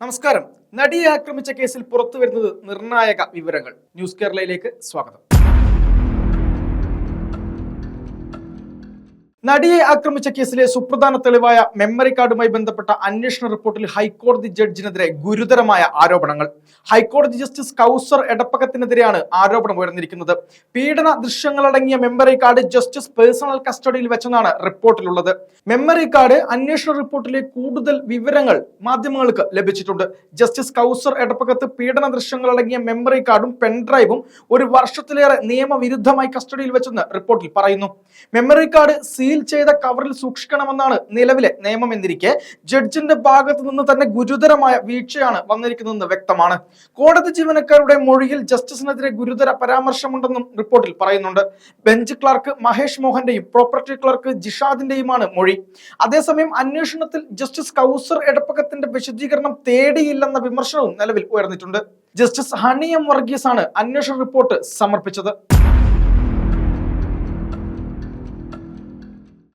നമസ്കാരം. നടിയെ ആക്രമിച്ച കേസിൽ പുറത്തു വരുന്നത് നിർണായക വിവരങ്ങൾ. ന്യൂസ് കേരളയിലേക്ക് സ്വാഗതം. നടിയെ ആക്രമിച്ച കേസിലെ സുപ്രധാന തെളിവായ മെമ്മറി കാർഡുമായി ബന്ധപ്പെട്ട അന്വേഷണ റിപ്പോർട്ടിൽ ഹൈക്കോടതി ജഡ്ജിനെതിരെ ഗുരുതരമായ ആരോപണങ്ങൾ. ഹൈക്കോടതി ജസ്റ്റിസ് കൗസർ എടപ്പകത്തിനെതിരെയാണ് ആരോപണം ഉയർന്നിരിക്കുന്നത്. പീഡന ദൃശ്യങ്ങളടങ്ങിയ മെമ്മറി കാർഡ് ജസ്റ്റിസ് പേഴ്സണൽ കസ്റ്റഡിയിൽ വെച്ചെന്നാണ് റിപ്പോർട്ടിലുള്ളത്. മെമ്മറി കാർഡ് അന്വേഷണ റിപ്പോർട്ടിലെ കൂടുതൽ വിവരങ്ങൾ മാധ്യമങ്ങൾക്ക് ലഭിച്ചിട്ടുണ്ട്. ജസ്റ്റിസ് കൗസർ എടപ്പകത്ത് പീഡന ദൃശ്യങ്ങളടങ്ങിയ മെമ്മറി കാർഡും പെൻഡ്രൈവും ഒരു വർഷത്തിലേറെ നിയമവിരുദ്ധമായി കസ്റ്റഡിയിൽ വെച്ചെന്ന് റിപ്പോർട്ടിൽ പറയുന്നു. മെമ്മറി കാർഡ് സീൽ ചെയ്ത കവറിൽ സൂക്ഷിക്കണമെന്നാണ് നിലവിലെ നിയമം എന്നിരിക്കെ. ജഡ്ജിന്റെ ഭാഗത്തു നിന്ന് തന്നെ ഗുരുതരമായ വീഴ്ചയാണ് വന്നിരിക്കുന്നതെന്ന് വ്യക്തമാണ്. കോടതി ജീവനക്കാരുടെ മൊഴിയിൽ ജസ്റ്റിസിനെതിരെ ഗുരുതര പരാമർശമുണ്ടെന്നും റിപ്പോർട്ടിൽ പറയുന്നുണ്ട്. ബെഞ്ച് ക്ലർക്ക് മഹേഷ് മോഹന്റെയും പ്രോപ്പർട്ടി ക്ലർക്ക് ജിഷാദിന്റെയുമാണ് മൊഴി. അതേസമയം അന്വേഷണത്തിൽ ജസ്റ്റിസ് കൗസർ എടപ്പകത്തിന്റെ വിശദീകരണം തേടിയില്ലെന്ന വിമർശനവും നിലവിൽ ഉയർന്നിട്ടുണ്ട്. ജസ്റ്റിസ് ഹണി എം വർഗീസ് ആണ് അന്വേഷണ റിപ്പോർട്ട് സമർപ്പിച്ചത്.